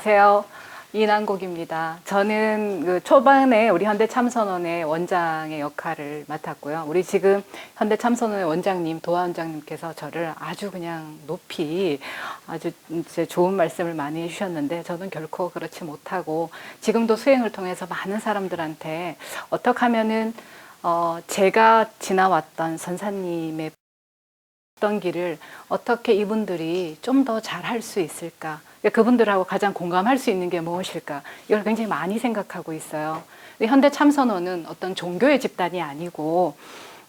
안녕하세요. 이난곡입니다. 저는 그 초반에 우리 현대참선원의 원장의 역할을 맡았고요. 우리 지금 현대참선원의 원장님, 도화 원장님께서 저를 아주 그냥 높이 아주 이제 좋은 말씀을 많이 해주셨는데 저는 결코 그렇지 못하고 지금도 수행을 통해서 많은 사람들한테 어떻게 하면은 어, 제가 지나왔던 선사님의 어떤 길을 어떻게 이분들이 좀 더 잘할 수 있을까? 그분들하고 가장 공감할 수 있는 게 무엇일까? 이걸 굉장히 많이 생각하고 있어요. 현대 참선원은 어떤 종교의 집단이 아니고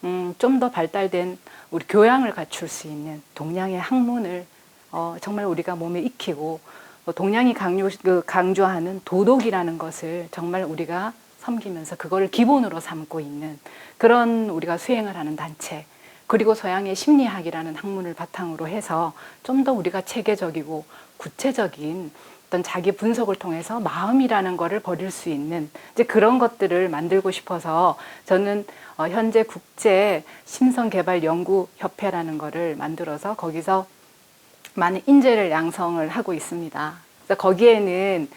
음, 좀 더 발달된 우리 교양을 갖출 수 있는 동양의 학문을 어, 정말 우리가 몸에 익히고 어, 동양이 강요, 그 강조하는 도덕이라는 것을 정말 우리가 섬기면서 그거를 기본으로 삼고 있는 그런 우리가 수행을 하는 단체. 그리고 서양의 심리학이라는 학문을 바탕으로 해서 좀 더 우리가 체계적이고 구체적인 어떤 자기 분석을 통해서 마음이라는 거를 버릴 수 있는 이제 그런 것들을 만들고 싶어서 저는 어, 현재 국제 심성 개발 연구 협회라는 거를 만들어서 거기서 많은 인재를 양성을 하고 있습니다. 그래서 거기에는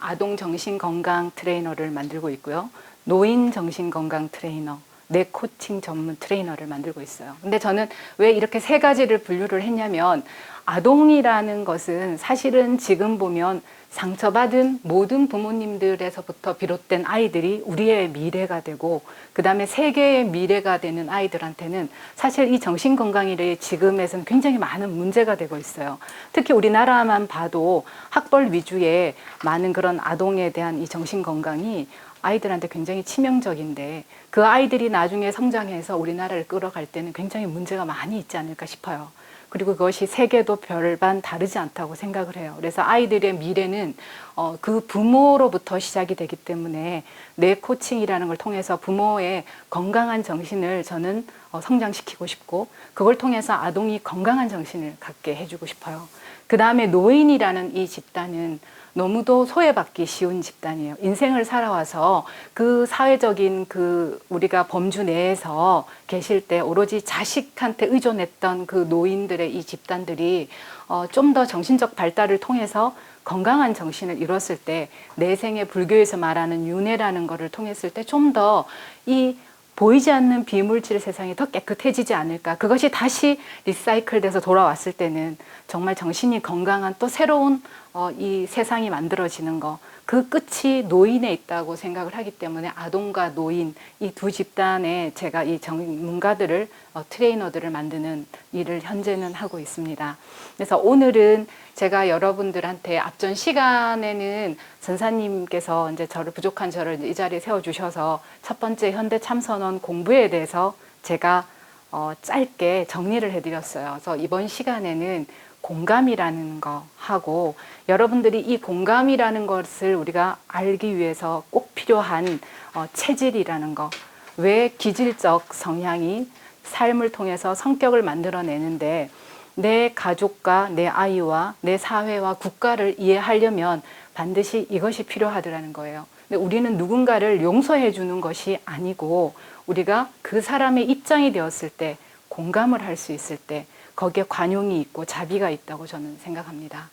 아동 정신 건강 트레이너를 만들고 있고요. 노인 정신 건강 트레이너, 내 코칭 전문 트레이너를 만들고 있어요. 근데 저는 왜 이렇게 세 가지를 분류를 했냐면 아동이라는 것은 사실은 지금 보면 상처받은 모든 부모님들에서부터 비롯된 아이들이 우리의 미래가 되고 그 다음에 세계의 미래가 되는 아이들한테는 사실 이 정신건강이 지금에서는 굉장히 많은 문제가 되고 있어요. 특히 우리나라만 봐도 학벌 위주의 많은 그런 아동에 대한 이 정신건강이 아이들한테 굉장히 치명적인데 그 아이들이 나중에 성장해서 우리나라를 끌어갈 때는 굉장히 문제가 많이 있지 않을까 싶어요. 그리고 그것이 세계도 별반 다르지 않다고 생각을 해요. 그래서 아이들의 미래는 어, 그 부모로부터 시작이 되기 때문에 내 코칭이라는 걸 통해서 부모의 건강한 정신을 저는 어, 성장시키고 싶고 그걸 통해서 아동이 건강한 정신을 갖게 해주고 싶어요. 그 다음에 노인이라는 이 집단은 너무도 소외받기 쉬운 집단이에요. 인생을 살아와서 그 사회적인 그 우리가 범주 내에서 계실 때 오로지 자식한테 의존했던 그 노인들의 이 집단들이 어, 좀 더 정신적 발달을 통해서 건강한 정신을 이뤘을 때 내생의 불교에서 말하는 윤회라는 것을 통했을 때 좀 더이 보이지 않는 비물질 세상이 더 깨끗해지지 않을까. 그것이 다시 리사이클 돼서 돌아왔을 때는 정말 정신이 건강한 또 새로운 어, 이 세상이 만들어지는 거. 그 끝이 노인에 있다고 생각을 하기 때문에 아동과 노인 이 두 집단에 제가 이 전문가들을 어, 트레이너들을 만드는 일을 현재는 하고 있습니다. 그래서 오늘은 제가 여러분들한테 앞전 시간에는 선사님께서 이제 저를 부족한 저를 이 자리에 세워 주셔서 첫 번째 현대 참선원 공부에 대해서 제가 어, 짧게 정리를 해드렸어요. 그래서 이번 시간에는 공감이라는 거 하고 여러분들이 이 공감이라는 것을 우리가 알기 위해서 꼭 필요한 어, 체질이라는 거. 왜 기질적 성향이 삶을 통해서 성격을 만들어내는데 내 가족과 내 아이와 내 사회와 국가를 이해하려면 반드시 이것이 필요하더라는 거예요. 근데 우리는 누군가를 용서해 주는 것이 아니고 우리가 그 사람의 입장이 되었을 때 공감을 할 수 있을 때 거기에 관용이 있고 자비가 있다고 저는 생각합니다.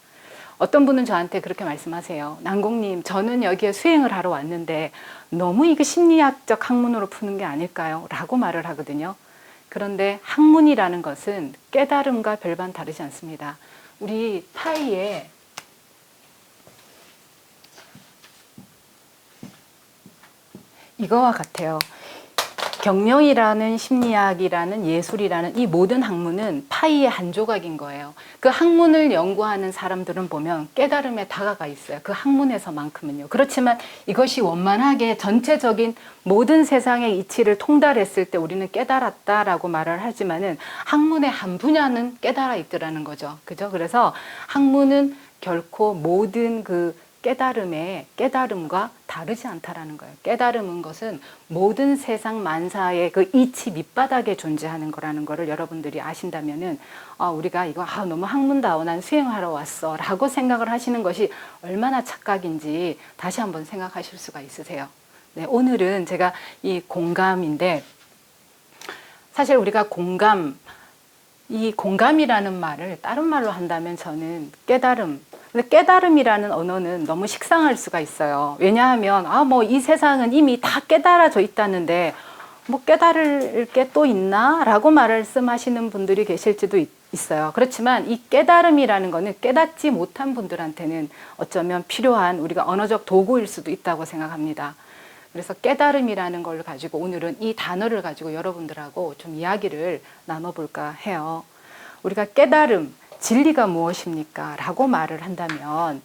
어떤 분은 저한테 그렇게 말씀하세요. 난공님, 저는 여기에 수행을 하러 왔는데 너무 이게 심리학적 학문으로 푸는 게 아닐까요? 라고 말을 하거든요. 그런데 학문이라는 것은 깨달음과 별반 다르지 않습니다. 우리 파이에 이거와 같아요. 경명이라는 심리학이라는 예술이라는 이 모든 학문은 파이의 한 조각인 거예요. 그 학문을 연구하는 사람들은 보면 깨달음에 다가가 있어요. 그 학문에서만큼은요. 그렇지만 이것이 원만하게 전체적인 모든 세상의 이치를 통달했을 때 우리는 깨달았다라고 말을 하지만은 학문의 한 분야는 깨달아 있더라는 거죠. 그죠? 그래서 학문은 결코 모든 그 깨달음의 깨달음과 다르지 않다라는 거예요. 깨달음은 것은 모든 세상 만사의 그 이치 밑바닥에 존재하는 거라는 거를 여러분들이 아신다면은 아, 우리가 이거 아, 너무 학문다워 난 수행하러 왔어라고 생각을 하시는 것이 얼마나 착각인지 다시 한번 생각하실 수가 있으세요. 네, 오늘은 제가 이 공감인데 사실 우리가 공감 이 공감이라는 말을 다른 말로 한다면 저는 깨달음 근데 깨달음이라는 언어는 너무 식상할 수가 있어요. 왜냐하면 아 뭐 이 세상은 이미 다 깨달아져 있다는데 뭐 깨달을 게 또 있나라고 말씀하시는 분들이 계실지도 있, 있어요. 그렇지만 이 깨달음이라는 거는 깨닫지 못한 분들한테는 어쩌면 필요한 우리가 언어적 도구일 수도 있다고 생각합니다. 그래서 깨달음이라는 걸 가지고 오늘은 이 단어를 가지고 여러분들하고 좀 이야기를 나눠볼까 해요. 우리가 깨달음, 진리가 무엇입니까? 라고 말을 한다면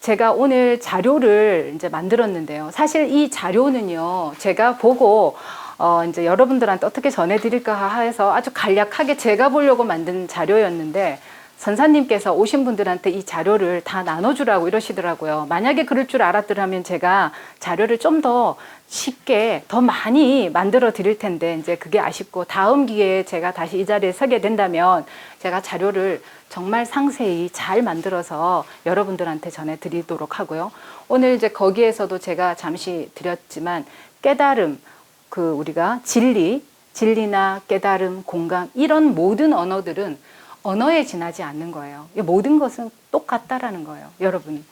제가 오늘 자료를 이제 만들었는데요. 사실 이 자료는요, 제가 보고 어, 이제 여러분들한테 어떻게 전해드릴까 해서 아주 간략하게 제가 보려고 만든 자료였는데 선사님께서 오신 분들한테 이 자료를 다 나눠주라고 이러시더라고요. 만약에 그럴 줄 알았더라면 제가 자료를 좀 더 쉽게 더 많이 만들어 드릴 텐데 이제 그게 아쉽고 다음 기회에 제가 다시 이 자리에 서게 된다면 제가 자료를 정말 상세히 잘 만들어서 여러분들한테 전해 드리도록 하고요. 오늘 이제 거기에서도 제가 잠시 드렸지만 깨달음, 그 우리가 진리, 진리나 깨달음, 공감 이런 모든 언어들은 언어에 지나지 않는 거예요. 이 모든 것은 똑같다라는 거예요. 여러분.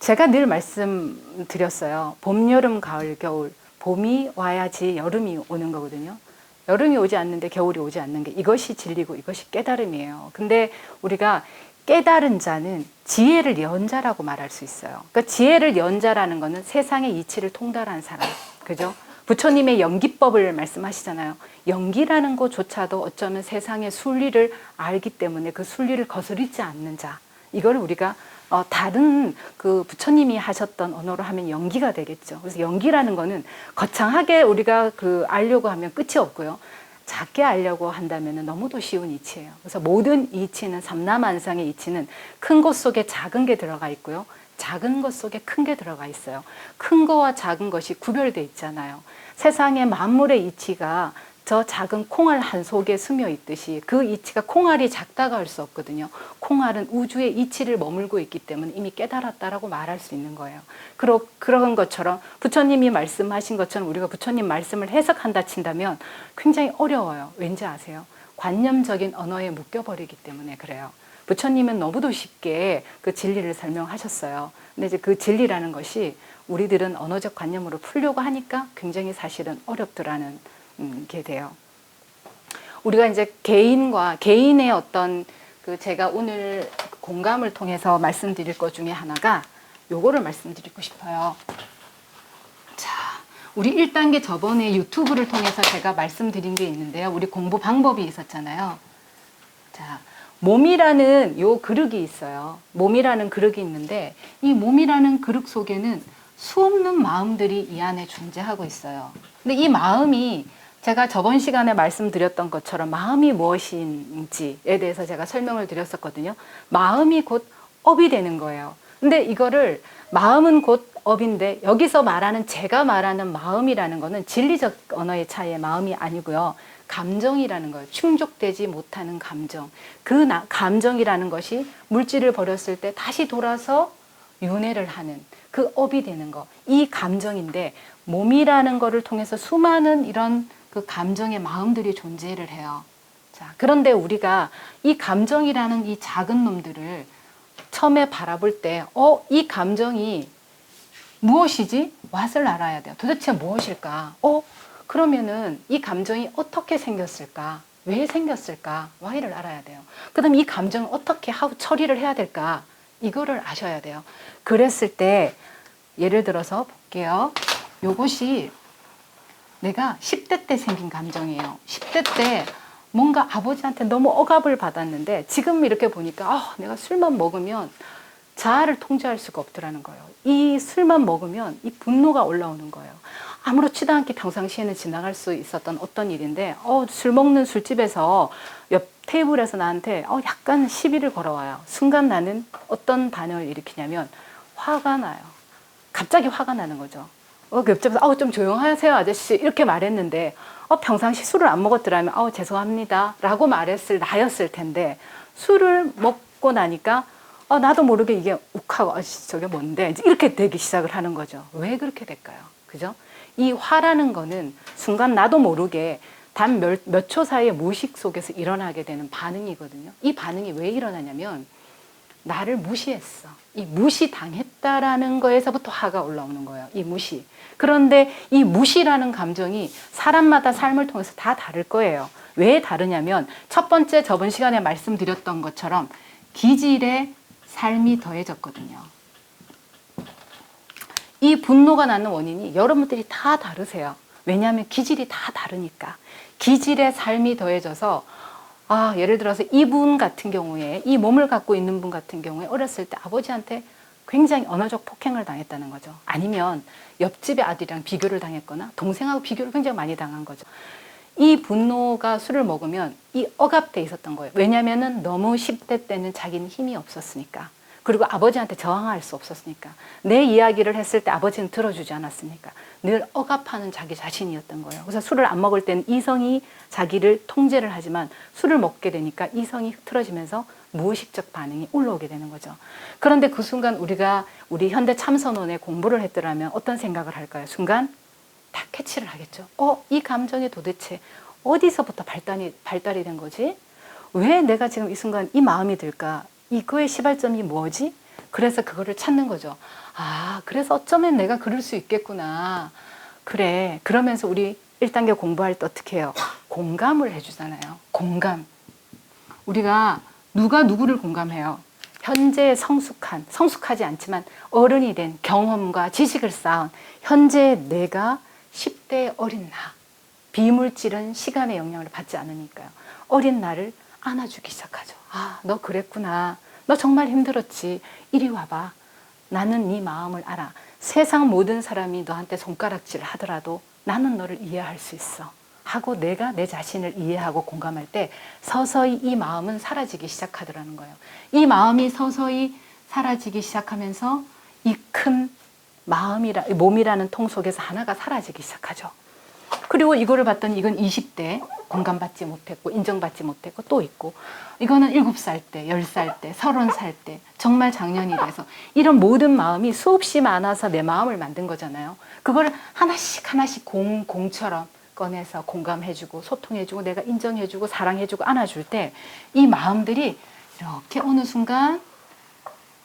제가 늘 말씀드렸어요. 봄, 여름, 가을, 겨울. 봄이 와야지 여름이 오는 거거든요. 여름이 오지 않는데 겨울이 오지 않는 게 이것이 진리고 이것이 깨달음이에요. 근데 우리가 깨달은 자는 지혜를 연 자라고 말할 수 있어요. 그러니까 지혜를 연 자라는 거는 세상의 이치를 통달한 사람. 그죠? 부처님의 연기법을 말씀하시잖아요. 연기라는 것조차도 어쩌면 세상의 순리를 알기 때문에 그 순리를 거스르지 않는 자. 이걸 우리가 어, 다른 그 부처님이 하셨던 언어로 하면 연기가 되겠죠. 그래서 연기라는 거는 거창하게 우리가 그 알려고 하면 끝이 없고요. 작게 알려고 한다면 너무도 쉬운 이치예요. 그래서 모든 이치는 삼라만상의 이치는 큰 것 속에 작은 게 들어가 있고요. 작은 것 속에 큰 게 들어가 있어요. 큰 거와 작은 것이 구별돼 있잖아요. 세상의 만물의 이치가 저 작은 콩알 한 속에 스며 있듯이 그 이치가 콩알이 작다가 할 수 없거든요. 콩알은 우주의 이치를 머물고 있기 때문에 이미 깨달았다라고 말할 수 있는 거예요. 그러, 그런 것처럼 부처님이 말씀하신 것처럼 우리가 부처님 말씀을 해석한다 친다면 굉장히 어려워요. 왠지 아세요? 관념적인 언어에 묶여버리기 때문에 그래요. 부처님은 너무도 쉽게 그 진리를 설명하셨어요. 근데 이제 그 진리라는 것이 우리들은 언어적 관념으로 풀려고 하니까 굉장히 사실은 어렵더라는 음, 게 돼요. 우리가 이제 개인과 개인의 어떤 그 제가 오늘 공감을 통해서 말씀드릴 것 중에 하나가 요거를 말씀드리고 싶어요. 자, 우리 1단계 저번에 유튜브를 통해서 제가 말씀드린 게 있는데요. 우리 공부 방법이 있었잖아요. 자, 몸이라는 요 그릇이 있어요. 몸이라는 그릇이 있는데 이 몸이라는 그릇 속에는 수없는 마음들이 이 안에 존재하고 있어요. 근데 이 마음이 제가 저번 시간에 말씀드렸던 것처럼 마음이 무엇인지에 대해서 제가 설명을 드렸었거든요. 마음이 곧 업이 되는 거예요. 근데 이거를 마음은 곧 업인데 여기서 말하는 제가 말하는 마음이라는 거는 진리적 언어의 차이의 마음이 아니고요. 감정이라는 거예요. 충족되지 못하는 감정. 그 나, 감정이라는 것이 물질을 버렸을 때 다시 돌아서 윤회를 하는 그 업이 되는 거. 이 감정인데 몸이라는 거를 통해서 수많은 이런 그 감정의 마음들이 존재를 해요. 자, 그런데 우리가 이 감정이라는 이 작은 놈들을 처음에 바라볼 때, 어, 이 감정이 무엇이지? 맛을 알아야 돼요. 도대체 무엇일까? 어, 그러면은 이 감정이 어떻게 생겼을까? 왜 생겼을까? Why를 알아야 돼요. 그 다음 이 감정을 어떻게 하고 처리를 해야 될까? 이거를 아셔야 돼요. 그랬을 때, 예를 들어서 볼게요. 요것이 내가 10대 때 생긴 감정이에요. 10대 때 뭔가 아버지한테 너무 억압을 받았는데 지금 이렇게 보니까 아, 내가 술만 먹으면 자아를 통제할 수가 없더라는 거예요. 이 술만 먹으면 이 분노가 올라오는 거예요. 아무렇지도 않게 평상시에는 지나갈 수 있었던 어떤 일인데 어, 술 먹는 술집에서 옆 테이블에서 나한테 어, 약간 시비를 걸어와요. 순간 나는 어떤 반응을 일으키냐면 화가 나요. 갑자기 화가 나는 거죠. 어, 그 옆집에서 어, 좀 조용하세요 아저씨 이렇게 말했는데 어, 평상시 술을 안 먹었더라면 어, 죄송합니다 라고 말했을 나였을 텐데 술을 먹고 나니까 어, 나도 모르게 이게 욱하고 아, 저게 뭔데 이렇게 되기 시작을 하는 거죠 왜 그렇게 될까요 그죠 이 화라는 거는 순간 나도 모르게 단 몇 초 사이에 무의식 속에서 일어나게 되는 반응이거든요 이 반응이 왜 일어나냐면 나를 무시했어. 이 무시 당했다라는 거에서부터 화가 올라오는 거예요. 이 무시. 그런데 이 무시라는 감정이 사람마다 삶을 통해서 다 다를 거예요. 왜 다르냐면 첫 번째 저번 시간에 말씀드렸던 것처럼 기질의 삶이 더해졌거든요. 이 분노가 나는 원인이 여러분들이 다 다르세요. 왜냐하면 기질이 다 다르니까. 기질의 삶이 더해져서 아, 예를 들어서 이분 같은 경우에 이 몸을 갖고 있는 분 같은 경우에 어렸을 때 아버지한테 굉장히 언어적 폭행을 당했다는 거죠. 아니면 옆집의 아들이랑 비교를 당했거나 동생하고 비교를 굉장히 많이 당한 거죠. 이 분노가 술을 먹으면 이 억압돼 있었던 거예요. 왜냐면은 너무 10대 때는 자기는 힘이 없었으니까. 그리고 아버지한테 저항할 수 없었으니까. 내 이야기를 했을 때 아버지는 들어주지 않았으니까. 늘 억압하는 자기 자신이었던 거예요. 그래서 술을 안 먹을 때는 이성이 자기를 통제를 하지만 술을 먹게 되니까 이성이 흐트러지면서 무의식적 반응이 올라오게 되는 거죠. 그런데 그 순간 우리가 우리 현대 참선원에 공부를 했더라면 어떤 생각을 할까요? 순간 다 캐치를 하겠죠. 어, 이 감정이 도대체 어디서부터 발달이, 발달이 된 거지? 왜 내가 지금 이 순간 이 마음이 들까? 이거의 시발점이 뭐지? 그래서 그거를 찾는 거죠. 아, 그래서 어쩌면 내가 그럴 수 있겠구나. 그래. 그러면서 우리 1단계 공부할 때 어떻게 해요? 공감을 해주잖아요. 공감. 우리가 누가 누구를 공감해요? 현재 성숙한, 성숙하지 않지만 어른이 된 경험과 지식을 쌓은 현재 내가 10대 어린 나. 비물질은 시간의 영향을 받지 않으니까요. 어린 나를 안아주기 시작하죠. 아, 너 그랬구나. 너 정말 힘들었지. 이리 와봐. 나는 네 마음을 알아. 세상 모든 사람이 너한테 손가락질을 하더라도 나는 너를 이해할 수 있어. 하고 내가 내 자신을 이해하고 공감할 때 서서히 이 마음은 사라지기 시작하더라는 거예요. 이 마음이 서서히 사라지기 시작하면서 이 큰 마음이라 몸이라는 통 속에서 하나가 사라지기 시작하죠. 그리고 이거를 봤더니 이건 20대 공감받지 못했고 인정받지 못했고 또 있고 이거는 7살 때, 10살 때, 30살 때 정말 작년이 돼서 이런 모든 마음이 수없이 많아서 내 마음을 만든 거잖아요. 그걸 하나씩 하나씩 공, 공처럼 꺼내서 공감해주고 소통해주고 내가 인정해주고 사랑해주고 안아줄 때 이 마음들이 이렇게 어느 순간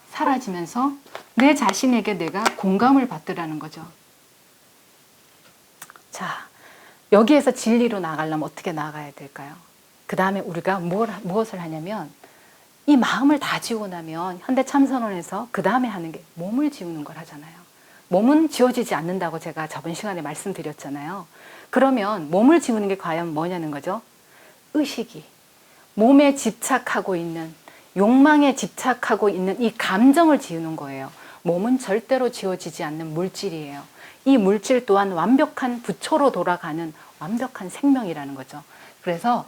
사라지면서 내 자신에게 내가 공감을 받더라는 거죠. 자, 여기에서 진리로 나가려면 어떻게 나가야 될까요? 그 다음에 우리가 뭘, 무엇을 하냐면 이 마음을 다 지우고 나면 현대 참선원에서 그 다음에 하는 게 몸을 지우는 걸 하잖아요. 몸은 지워지지 않는다고 제가 저번 시간에 말씀드렸잖아요. 그러면 몸을 지우는 게 과연 뭐냐는 거죠? 의식이. 몸에 집착하고 있는, 욕망에 집착하고 있는 이 감정을 지우는 거예요. 몸은 절대로 지워지지 않는 물질이에요. 이 물질 또한 완벽한 부초로 돌아가는 완벽한 생명이라는 거죠. 그래서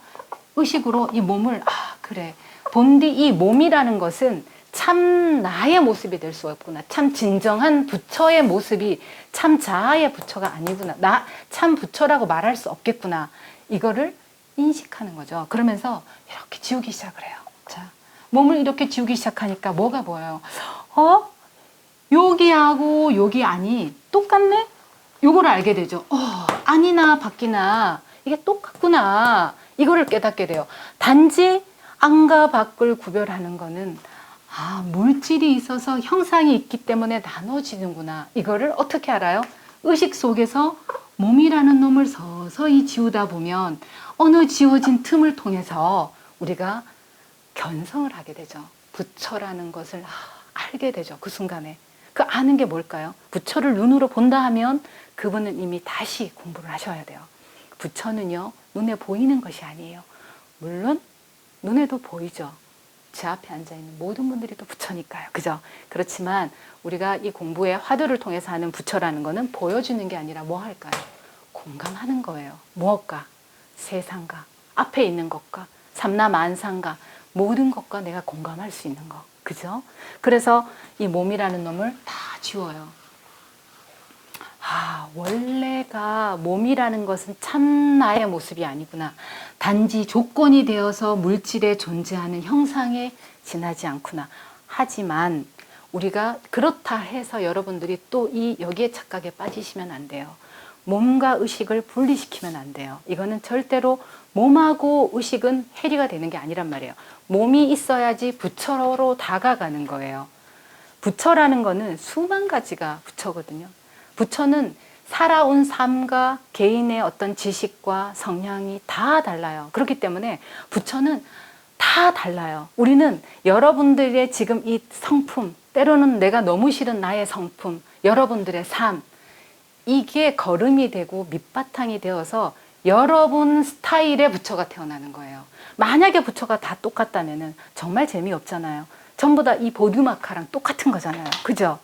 의식으로 이 몸을 아 그래 본디 이 몸이라는 것은 참 나의 모습이 될 수 없구나. 참 진정한 부처의 모습이 참 자아의 부처가 아니구나. 나 참 부처라고 말할 수 없겠구나. 이거를 인식하는 거죠. 그러면서 이렇게 지우기 시작을 해요. 자, 몸을 이렇게 지우기 시작하니까 뭐가 보여요? 어? 여기하고 여기 아니 똑같네? 요거를 알게 되죠. 어, 아니나 밖이나 이게 똑같구나. 이거를 깨닫게 돼요. 단지 안과 밖을 구별하는 거는 아, 물질이 있어서 형상이 있기 때문에 나눠지는구나. 이거를 어떻게 알아요? 의식 속에서 몸이라는 놈을 서서히 지우다 보면 어느 지워진 틈을 통해서 우리가 견성을 하게 되죠. 부처라는 것을 아, 알게 되죠. 그 순간에. 그 아는 게 뭘까요? 부처를 눈으로 본다 하면 그분은 이미 다시 공부를 하셔야 돼요. 부처는요, 눈에 보이는 것이 아니에요. 물론, 눈에도 보이죠. 제 앞에 앉아있는 모든 분들이 또 부처니까요. 그죠? 그렇지만 우리가 이 공부의 화두를 통해서 하는 부처라는 거는 보여주는 게 아니라 뭐 할까요? 공감하는 거예요. 무엇과? 세상과, 앞에 있는 것과, 삼라만상과, 모든 것과 내가 공감할 수 있는 것. 그죠? 그래서 이 몸이라는 놈을 다 지워요. 아, 원래가 몸이라는 것은 참 나의 모습이 아니구나. 단지 조건이 되어서 물질에 존재하는 형상에 지나지 않구나. 하지만 우리가 그렇다 해서 여러분들이 또 이 여기에 착각에 빠지시면 안 돼요. 몸과 의식을 분리시키면 안 돼요. 이거는 절대로 몸하고 의식은 해리가 되는 게 아니란 말이에요. 몸이 있어야지 부처로 다가가는 거예요. 부처라는 거는 수만 가지가 부처거든요. 부처는 살아온 삶과 개인의 어떤 지식과 성향이 다 달라요. 그렇기 때문에 부처는 다 달라요. 우리는 여러분들의 지금 이 성품, 때로는 내가 너무 싫은 나의 성품, 여러분들의 삶, 이게 걸음이 되고 밑바탕이 되어서 여러분 스타일의 부처가 태어나는 거예요. 만약에 부처가 다 똑같다면 정말 재미없잖아요. 전부 다 이 보드마카랑 똑같은 거잖아요. 그죠?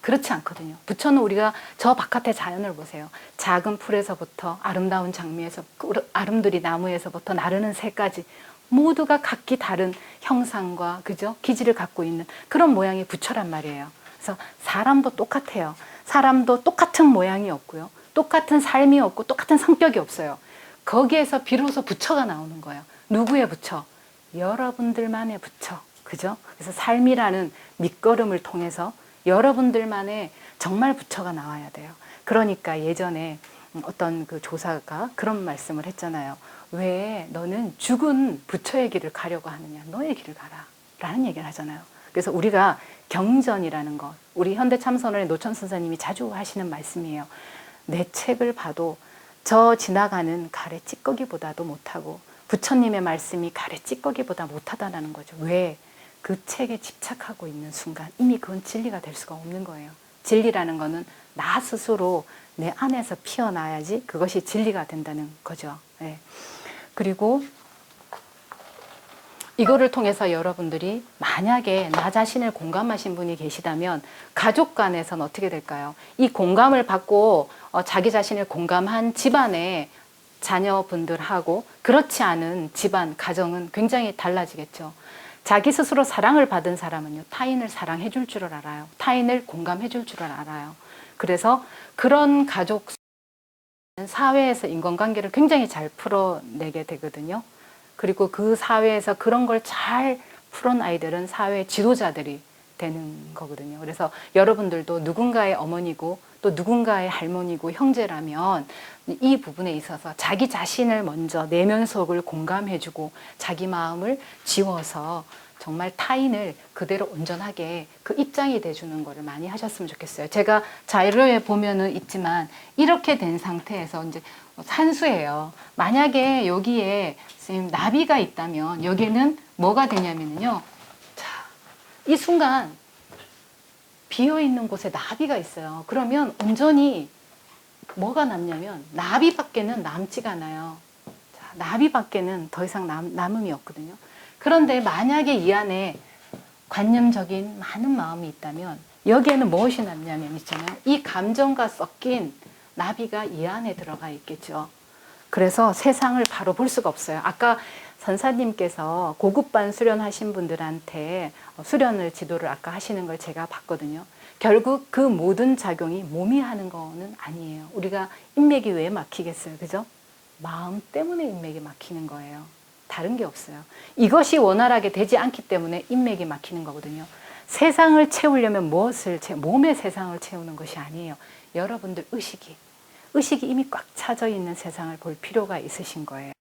그렇지 않거든요. 부처는 우리가 저 바깥의 자연을 보세요. 작은 풀에서부터 아름다운 장미에서 아름드리 나무에서부터 나르는 새까지 모두가 각기 다른 형상과 그죠? 기질을 갖고 있는 그런 모양의 부처란 말이에요. 그래서 사람도 똑같아요. 사람도 똑같은 모양이 없고요. 똑같은 삶이 없고 똑같은 성격이 없어요. 거기에서 비로소 부처가 나오는 거예요. 누구의 부처? 여러분들만의 부처. 그죠? 그래서 삶이라는 밑거름을 통해서 여러분들만의 정말 부처가 나와야 돼요. 그러니까 예전에 어떤 그 조사가 그런 말씀을 했잖아요. 왜 너는 죽은 부처의 길을 가려고 하느냐? 너의 길을 가라. 라는 얘기를 하잖아요. 그래서 우리가 경전이라는 것, 우리 현대 참선원의 노천 선생님이 자주 하시는 말씀이에요. 내 책을 봐도 저 지나가는 가래 찌꺼기보다도 못하고 부처님의 말씀이 가래 찌꺼기보다 못하다라는 거죠. 왜? 그 책에 집착하고 있는 순간 이미 그건 진리가 될 수가 없는 거예요. 진리라는 거는 나 스스로 내 안에서 피어나야지 그것이 진리가 된다는 거죠. 예. 그리고 이거를 통해서 여러분들이 만약에 나 자신을 공감하신 분이 계시다면 가족 간에서는 어떻게 될까요? 이 공감을 받고 어, 자기 자신을 공감한 집안의 자녀분들하고 그렇지 않은 집안, 가정은 굉장히 달라지겠죠. 자기 스스로 사랑을 받은 사람은요, 타인을 사랑해 줄 줄을 알아요. 타인을 공감해 줄 줄을 알아요. 그래서 그런 가족 사회에서 인간관계를 굉장히 잘 풀어내게 되거든요. 그리고 그 사회에서 그런 걸 잘 풀은 아이들은 사회 지도자들이 되는 거거든요. 그래서 여러분들도 누군가의 어머니고 또 누군가의 할머니고 형제라면 이 부분에 있어서 자기 자신을 먼저 내면 속을 공감해주고 자기 마음을 지워서 정말 타인을 그대로 온전하게 그 입장이 돼주는 거를 많이 하셨으면 좋겠어요. 제가 자료에 보면은 있지만 이렇게 된 상태에서 이제 산수예요. 만약에 여기에 선생님 나비가 있다면 여기는 뭐가 되냐면요. 자, 이 순간 비어 있는 곳에 나비가 있어요. 그러면 온전히 뭐가 남냐면 나비밖에는 남지가 않아요. 자, 나비밖에는 더 이상 남, 남음이 없거든요. 그런데 만약에 이 안에 관념적인 많은 마음이 있다면 여기에는 무엇이 남냐면 있잖아요. 이 감정과 섞인 나비가 이 안에 들어가 있겠죠. 그래서 세상을 바로 볼 수가 없어요. 아까 선사님께서 고급반 수련하신 분들한테 수련을 지도를 아까 하시는 걸 제가 봤거든요. 결국 그 모든 작용이 몸이 하는 거는 아니에요. 우리가 인맥이 왜 막히겠어요? 그죠? 마음 때문에 인맥이 막히는 거예요. 다른 게 없어요. 이것이 원활하게 되지 않기 때문에 인맥이 막히는 거거든요. 세상을 채우려면 무엇을 채, 몸의 세상을 채우는 것이 아니에요. 여러분들 의식이 의식이 이미 꽉 차져 있는 세상을 볼 필요가 있으신 거예요.